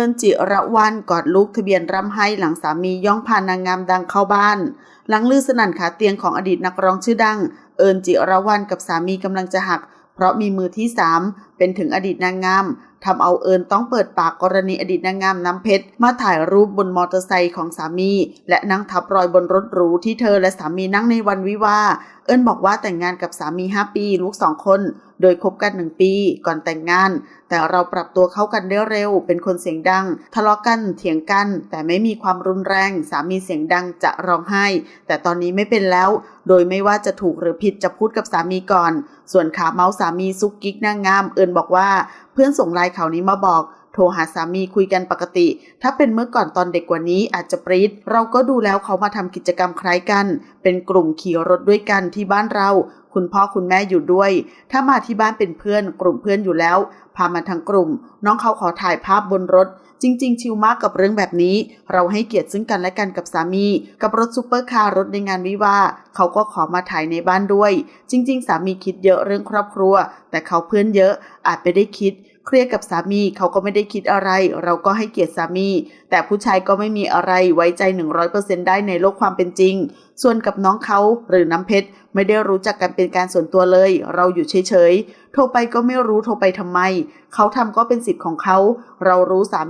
อิญจิระวันกอดลูกทะเบียนร่ำไห้หลังสามีย่องพานางงามดังเข้าบ้าน หลังลือสนั่นขาเตียงของอดีตนักร้องชื่อดัง เอิญจิระวันกับสามีกำลังจะหัก เพราะมีมือที่สามเป็นถึงอดีตนางงาม ทำเอาเอิญต้องเปิดปากกรณีอดีตนางงามน้ำเพชร มาถ่ายรูปบนมอเตอร์ไซค์ของสามี และนั่งทับรอยบนรถหรูที่เธอและสามีนั่งในวันวิวาเอิญบอกว่าแต่งงานกับสามี 5 ปี ลูกสองคน โดยคบกัน 1 ปี ก่อนแต่งงาน แต่เราปรับตัวเข้ากันได้เร็ว เป็นคนเสียงดัง ทะเลาะกันเถียงกัน แต่ไม่มีความรุนแรง สามีเสียงดังจะร้องไห้ แต่ตอนนี้ไม่เป็นแล้ว โดยไม่ว่าจะถูกหรือผิดจะพูดกับสามีก่อน ส่วนขาเมาส์สามีซุกกิ๊กนางงาม เอิญบอกว่า พื่อนส่งไลน์ข่าวนี้มาบอก โทรหาสามีคุยกันปกติ ถ้าเป็นเมื่อก่อนตอนเด็กกว่านี้อาจจะปรีดเราก็ดูแล้วเขามาทำกิจกรรมคล้ายกัน เป็นกลุ่มขี่รถด้วยกันที่บ้านเรา คุณพ่อคุณแม่อยู่ด้วย ถ้ามาที่บ้านเป็นเพื่อนกลุ่มเพื่อนอยู่แล้ว พามาทั้งกลุ่ม น้องเขาขอถ่ายภาพบนรถจริง ๆ ชิลมากกับเรื่องแบบนี้ เราให้เกียรติซึ่งกันและกันกับสามี กับรถซูเปอร์คาร์รถในงานวิวาเขาก็ขอมาถ่ายในบ้านด้วย จริง ๆ สามีคิดเยอะเรื่องครอบครัว แต่เขาเพื่อนเยอะอาจไปได้คิด เครียดกับสามีเขาก็ไม่ได้คิดอะไร เราก็ให้เกียรติสามี แต่ผู้ชายก็ไม่มีอะไรไว้ใจ 100%ได้ในโลกความเป็นจริง ส่วนกับน้องเขาหรือน้ำเพชรไม่ได้รู้จักกันเป็นการส่วนตัวเลย เราอยู่เฉยๆ โทรไปก็ไม่รู้โทรไปทำไม เขาทำก็เป็นสิทธิ์ของเขา เรารู้สามี